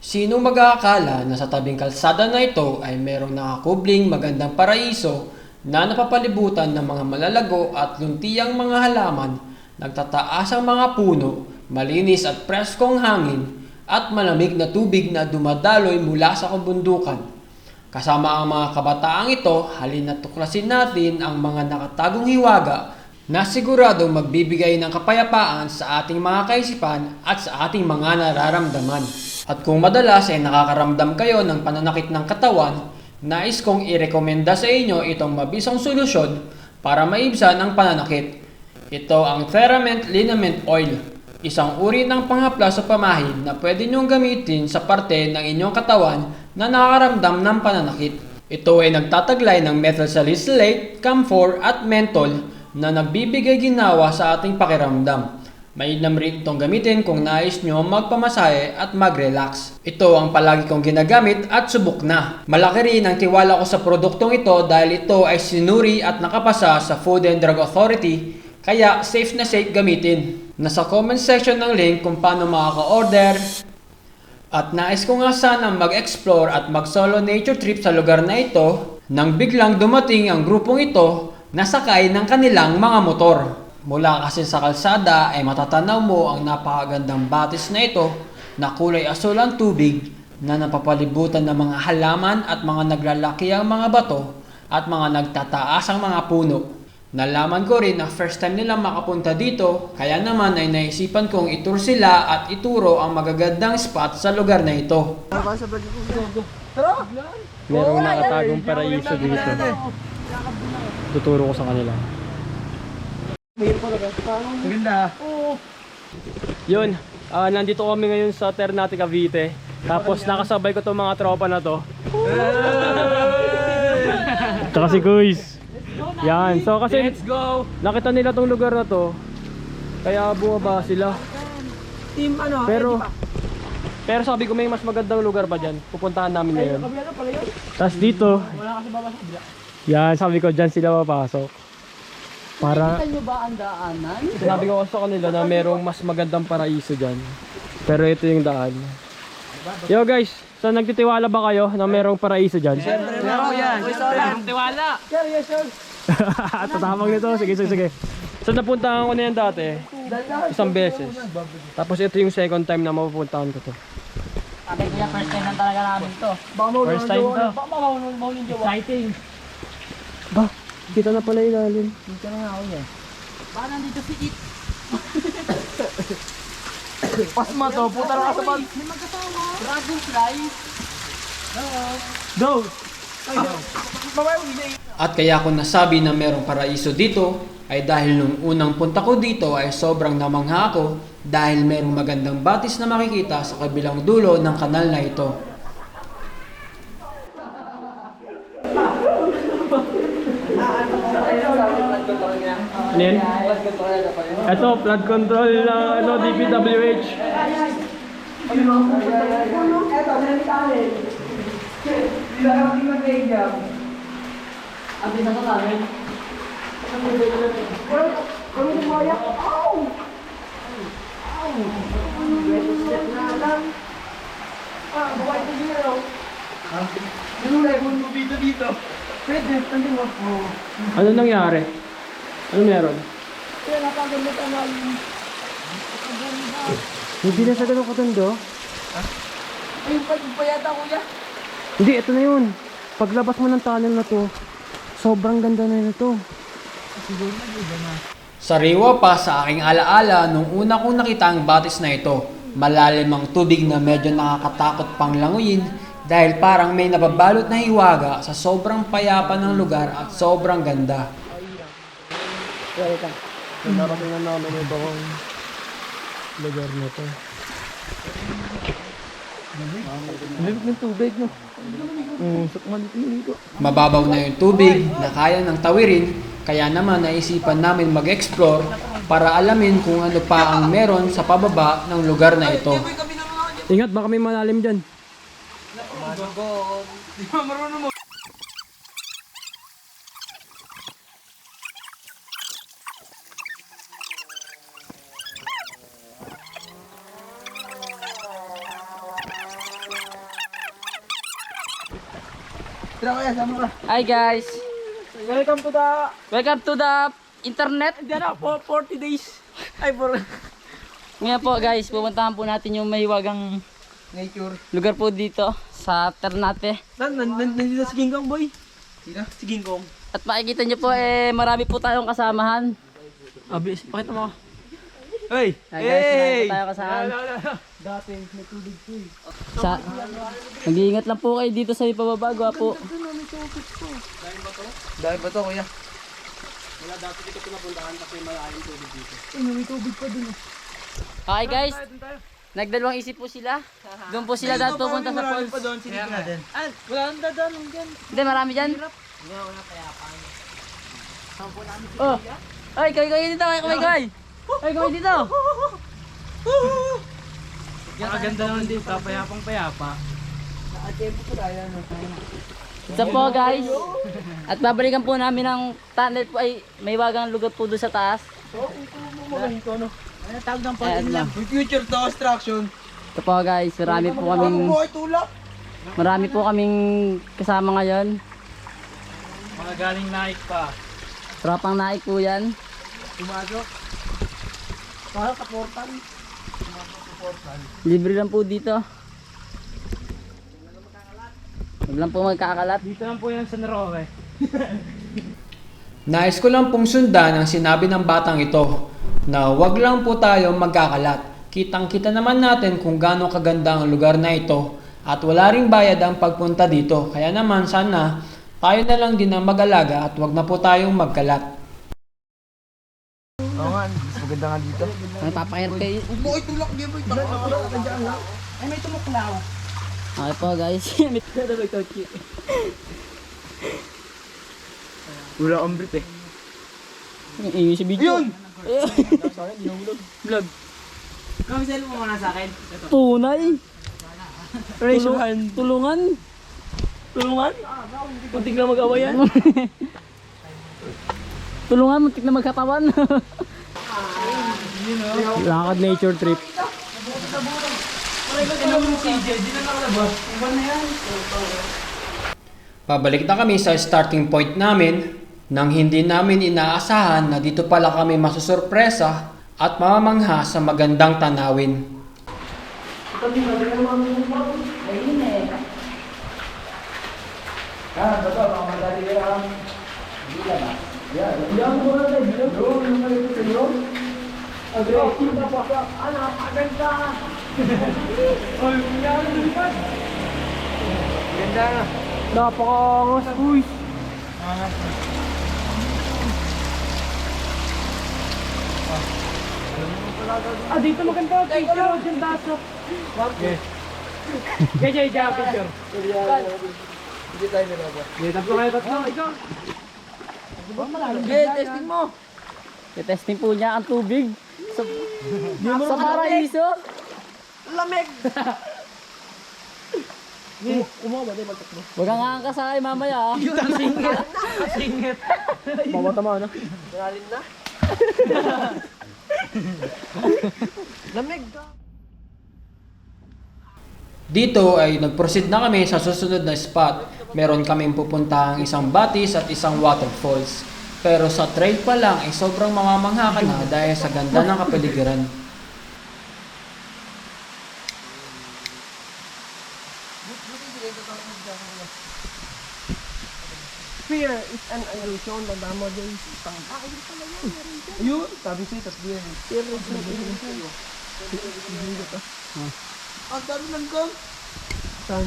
Sino mag-aakala na sa tabing kalsada na ito ay merong nakakubling magandang paraiso na napapalibutan ng mga malalago at luntiang mga halaman, nagtataas ang mga puno, malinis at preskong hangin, at malamig na tubig na dumadaloy mula sa kabundukan. Kasama ang mga kabataang ito, halina tuklasin natin ang mga nakatagong hiwaga na siguradong magbibigay ng kapayapaan sa ating mga kaisipan at sa ating mga nararamdaman. At kung madalas ay nakakaramdam kayo ng pananakit ng katawan, nais kong irekomenda sa inyo itong mabisang solusyon para maibsan ang pananakit. Ito ang Therament Liniment Oil, isang uri ng panghapla sa pamahid na pwede niyong gamitin sa parte ng inyong katawan na nakakaramdam ng pananakit. Ito ay nagtataglay ng methyl salicylate, camphor at menthol na nagbibigay ginawa sa ating pakiramdam. Mainam rin itong gamitin kung nais nyo magpamasahe at mag-relax. Ito ang palagi kong ginagamit at subok na. Malaki rin ang tiwala ko sa produktong ito dahil ito ay sinuri at nakapasa sa Food and Drug Authority kaya safe na safe gamitin. Nasa comment section ng link kung paano makaka-order, at nais ko nga sana mag-explore at mag-solo nature trip sa lugar na ito nang biglang dumating ang grupong ito na sakay ng kanilang mga motor. Mula kasi sa kalsada ay matatanaw mo ang napakagandang batis na ito na kulay asul ang tubig na napapalibutan ng mga halaman at mga naglalaki ang mga bato at mga nagtataas ang mga puno. Nalaman ko rin na first time nilang makapunta dito, kaya naman ay naisipan kong itur sila at ituro ang magagandang spot sa lugar na ito. Merong nakatagong paraiso dito. Tuturo ko sa kanila. Maganda. Yun, ah, nandito kami ngayon sa Ternate Cavite. Tapos nakasabay ko tong mga tropa na to. Tsaka si Kuis. Yan, so kasi Let's go! nakita nila tong lugar na to. Kaya bumaba sila. Team ano? Pero pero sabi ko may mas magandang lugar pa dyan. Pupuntahan namin ngayon. Kabila pala yun. Tapos dito, Wala kasi baba sa kabila. yan sabi ko dyan sila papasok. Para nyo ba ang daanan? Sinabi ko sa kanila na merong mas magandang paraiso dyan. Pero ito yung daan. Yo guys, so nagtitiwala ba kayo na merong paraiso dyan? Meron yan. Tiwala. Sir, yes sir. Tatamang nito. Sige, sige, sige. So napuntahan ko na yan dati. Isang beses. Tapos ito yung second time na mapupuntahan ko to. Sabi yan, first time lang talaga namin to. First time to. Jowa. Exciting. Ba, kita na pala ilalim. Dito na nga ako yan. Baka nandito si It. Pasma to, puta na ka sa bag. May magkasama. Dragonfly. Go! Babae, hindi. At kaya ko nasabi na merong paraiso dito ay dahil nung unang punta ko dito ay sobrang namangha ako dahil merong magandang batis na makikita sa kabilang dulo ng kanal na ito. Ano yan? Ito, flood control na ano, DPWH. Ang bisa sa namin. Ano nangyari? Ano meron? Hindi na sa ganun katundo. Ayun pa, yung payata kuya. Hindi, ito na yun. Paglabas mo ng tunnel na to, sobrang ganda na nito. Sariwa pa sa aking alaala nung una kong nakita ang batis na ito. Malalim ang tubig na medyo nakakatakot pang languyin dahil parang may nababalot na hiwaga sa sobrang payapa ng lugar at sobrang ganda. Narating na namin ito ang lugar na to. Limit ng tubig, no? Mm, Mababaw na yung tubig na kaya ng tawirin, kaya naman naisipan namin mag-explore para alamin kung ano pa ang meron sa pababa ng lugar na ito. Ingat, baka may malalim dyan. Tira ko yan, sama Hi guys! Welcome to the... Welcome to the internet! Na, for 40 days. Ay, for... Ngayon po guys, pupuntahan po natin yung mahiwagang Nature. lugar po dito sa Ternate. Nan, nan, nan, nandito si King Kong, boy. Sino? Si King Kong. At makikita nyo po eh marami po tayong kasamahan. Abis, pakita mo. Hey! Hi guys, marami po tayong kasamahan. Dati, may tubig ko eh. Sa, mag-iingat lang po kayo dito sa ipababa, po. Dahil ba to, kuya? Okay guys, nagdalawang isip po sila. Doon po sila dati pupunta sa falls. doon, silip natin. Ah, wala nang dadaan dyan. Hindi, marami dyan. Oh, ay, kaway kaway dito, kaway kaway. Ay, kaway dito. Maganda naman din, kapayapang payapa. Ito po guys. At babalikan po namin ang tunnel po ay may wagang lugar po doon sa taas. Ano tawag ng Ayan lang. Future to construction. Ito po guys, marami po kaming Buhay tulak. marami po kaming kasama ngayon. Mga galing naik pa. Tropang naik po yan. Tumasok. Para sa portal. Libre lang po dito. Huwag lang po magkakalat. Dito lang po yan sa Naroke. Nais ko lang pong sundan ang sinabi ng batang ito na wag lang po tayo magkakalat. Kitang-kita naman natin kung gaano kaganda ang lugar na ito at wala ring bayad ang pagpunta dito. Kaya naman sana tayo na lang din ang mag-alaga at wag na po tayong magkalat. Maganda nga dito. May papakir kayo. Buhay tulak, di ba? Nandiyan lang. Ay, may tumuklaw. Okay po guys. Wala kang brief eh. Ang ingay sa video. Yun! Vlog. Kami sell mo muna sa akin. Tunay. Raise your Tulung- hand. Tulungan. Tulungan? Kunting na mag-awayan. Tulungan, muntik na magkatawan. Lakad nature trip. Pabalik na kami sa starting point namin nang hindi namin inaasahan na dito pala kami masusurpresa at mamamangha sa magandang tanawin. Ganda na. Napakangas. Uy. Ah, dito maganda. Picture. Diyan daso. Okay. Kaya siya siya picture. Hindi tayo nilabas. Hindi, tatlo kayo tatlo. Ikaw. Okay, testing mo. testing po niya ang tubig. Sa, sa paraiso. Lamig. Kumawa ba? Ba tatlo? Huwag kang mamaya. ah. Singit. Singit. Mamatama na. Galit na. Lamig ka. Dito ay nag-proceed na kami sa susunod na spot. Meron kaming pupuntahang isang batis at isang waterfalls. Pero sa trail pa lang ay sobrang mamamangha ka na dahil sa ganda ng kapaligiran. Fear is an illusion. Tanda mo dyan. Ah, ayun pala yan. Ayun. Sabi sa'yo, tatlo yan. Fear is an illusion. Ang dami ng gold. Saan?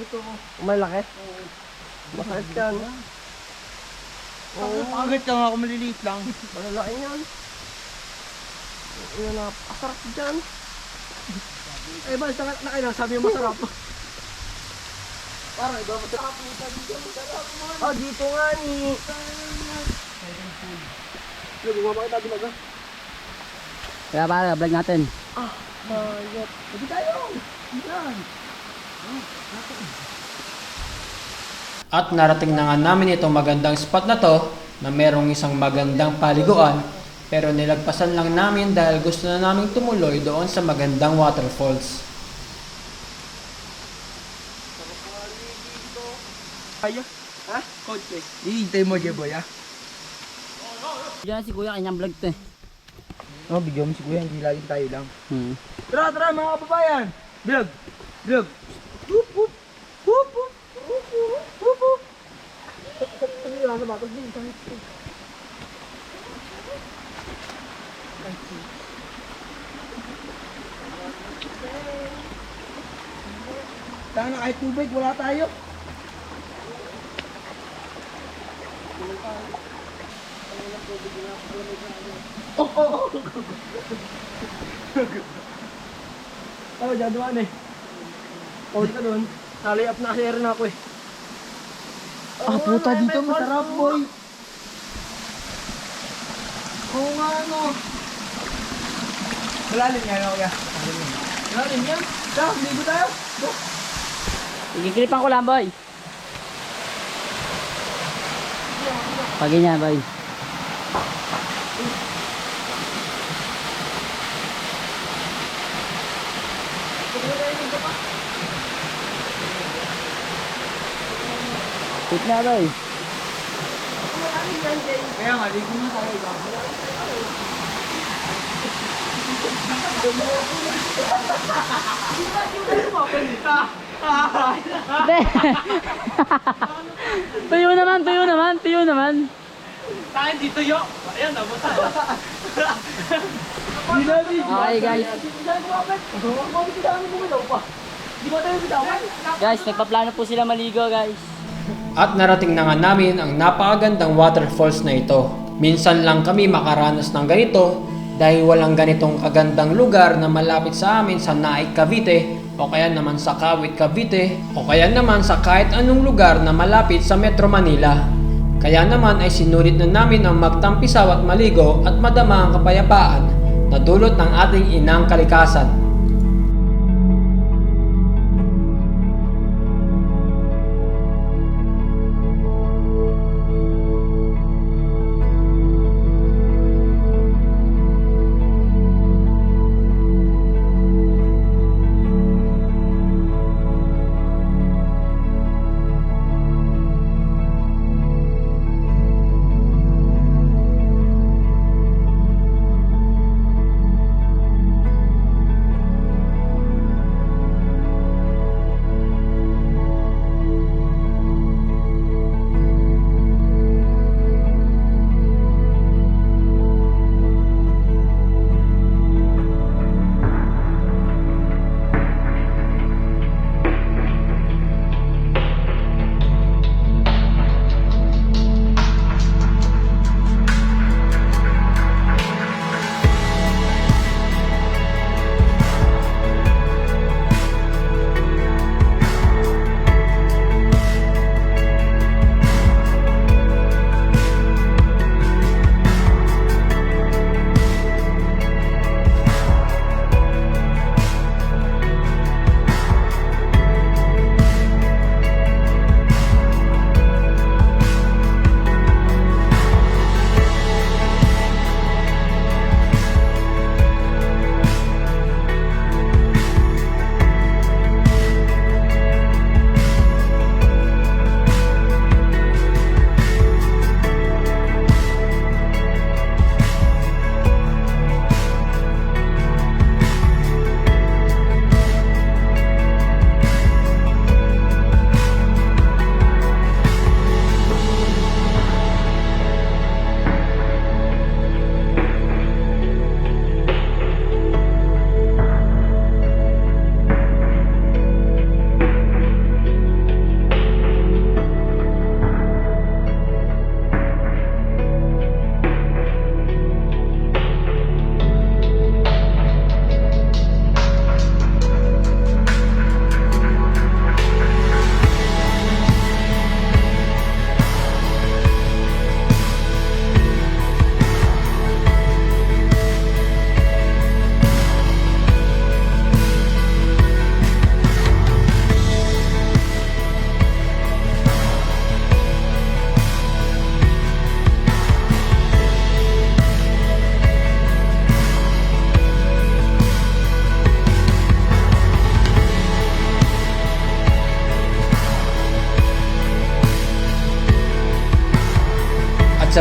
Ito ko. Malaki? Bakit yan? Oo. Agad lang ako maliliit lang. Malalaki yan. Yan na, asarap dyan. Eh ba, sa na kayo sabi mo masarap. Parang iba masarap. Ah, dito nga ni. Yung bumaba kita bilaga. Kaya para, vlog natin. Mayat. Hindi tayo. Yan. At narating na nga namin itong magandang spot na to na merong isang magandang paliguan pero nilagpasan lang namin dahil gusto na namin tumuloy doon sa magandang waterfalls. Kaya? Ha? Kotse. Iintay mo, Jeboy, ha? Diyan si kuya, kanyang vlog to eh. Oh, bigyan mo si Kuya, hindi laging tayo lang. Hmm. Tara, tara, mga kababayan! Vlog! Vlog! Whoop! Whoop, whoop! Whoop, whoop! Whoop, whoop! Yung nasa batas din? Kahit tubig, wala tayo. Oh, oh, oh. Oh, dyan dumaan eh. Di ka doon. Nalay up na kasi rin ako eh. Ah, puta dito masarap boy. Oo nga ano. Malalim yan ako ya. Malalim yan. Tara, ligo tayo. Go. Ikiklipan ko lang, boy. Pag ganyan, boy. Wait na, boy. Kaya nga, ligo na tayo. Tuyo naman, tuyo naman, tuyo naman. Tayo dito yo. Ayan, tayo. Dinabi. Okay, guys. Tayo? Guys, nagpaplano po sila maligo, guys. At narating na nga namin ang napakagandang waterfalls na ito. Minsan lang kami makaranas ng ganito dahil walang ganitong kagandang lugar na malapit sa amin sa Naik, Cavite o kaya naman sa Kawit, Cavite o kaya naman sa kahit anong lugar na malapit sa Metro Manila. Kaya naman ay sinulit na namin ang magtampisaw at maligo at madama ang kapayapaan na dulot ng ating inang kalikasan.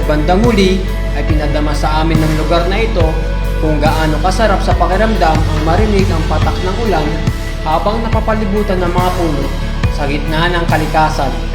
Sa bandang huli ay pinadama sa amin ng lugar na ito kung gaano kasarap sa pakiramdam ang marinig ang patak ng ulan habang napapalibutan ng mga puno sa gitna ng kalikasan.